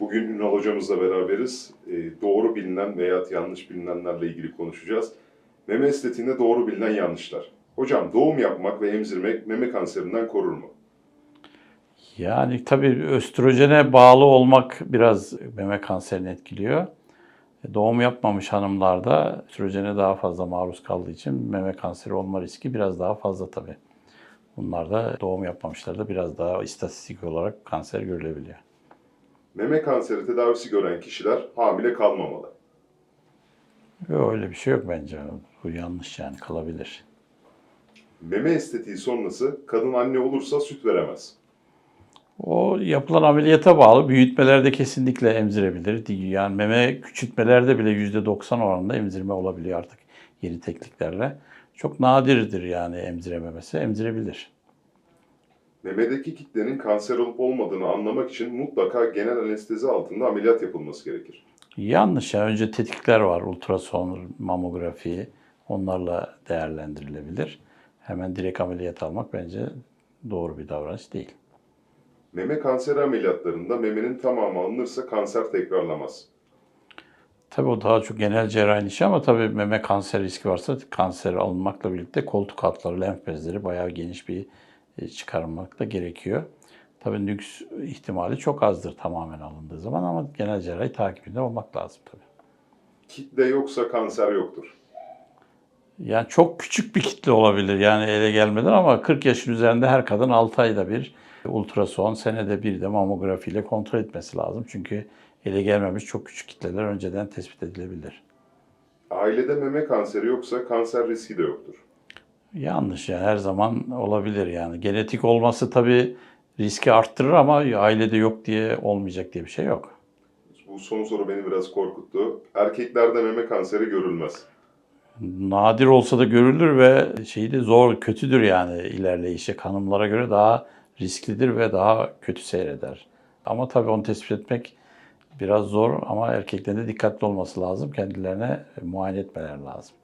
Bugün Ünal hocamızla beraberiz. Ee, doğru bilinen veya yanlış bilinenlerle ilgili konuşacağız. Meme estetiğinde doğru bilinen yanlışlar. Hocam doğum yapmak ve emzirmek meme kanserinden korur mu? Yani tabii östrojene bağlı olmak biraz meme kanserini etkiliyor. E, Doğum yapmamış hanımlarda östrojene daha fazla maruz kaldığı için meme kanseri olma riski biraz daha fazla tabii. Bunlarda doğum yapmamışlarda biraz daha istatistik olarak kanser görülebiliyor. Meme kanseri tedavisi gören kişiler hamile kalmamalı. Yok, öyle bir şey yok bence. Bu yanlış yani kalabilir. Meme estetiği sonrası kadın anne olursa süt veremez. O yapılan ameliyata bağlı. Büyütmelerde kesinlikle emzirebilir. Yani meme küçültmelerde bile %90 oranında emzirme olabiliyor artık yeni tekniklerle. Çok nadirdir yani emzirememesi. Emzirebilir. Memedeki kitlenin kanser olup olmadığını anlamak için mutlaka genel anestezi altında ameliyat yapılması gerekir. Yanlış ya. Önce tetkikler var. Ultrason, mamografi. Onlarla değerlendirilebilir. Hemen direkt ameliyat almak bence doğru bir davranış değil. Meme kanseri ameliyatlarında memenin tamamı alınırsa kanser tekrarlamaz. Tabii o daha çok genel cerrahi işi ama tabii meme kanser riski varsa kanser alınmakla birlikte koltuk altları, lenf bezleri bayağı geniş bir e, çıkarılmak da gerekiyor. Tabii nüks ihtimali çok azdır tamamen alındığı zaman ama genel cerrahi takibinde olmak lazım tabii. Kitle yoksa kanser yoktur. Yani çok küçük bir kitle olabilir yani ele gelmeden ama 40 yaşın üzerinde her kadın 6 ayda bir ultrason, senede bir de mamografiyle kontrol etmesi lazım. Çünkü ele gelmemiş çok küçük kitleler önceden tespit edilebilir. Ailede meme kanseri yoksa kanser riski de yoktur. Yanlış yani her zaman olabilir yani. Genetik olması tabii riski arttırır ama ailede yok diye olmayacak diye bir şey yok. Bu son soru beni biraz korkuttu. Erkeklerde meme kanseri görülmez. Nadir olsa da görülür ve şeyi de zor, kötüdür yani ilerleyişi. Hanımlara göre daha risklidir ve daha kötü seyreder. Ama tabii onu tespit etmek biraz zor ama erkeklerin de dikkatli olması lazım. Kendilerine muayene etmeler lazım.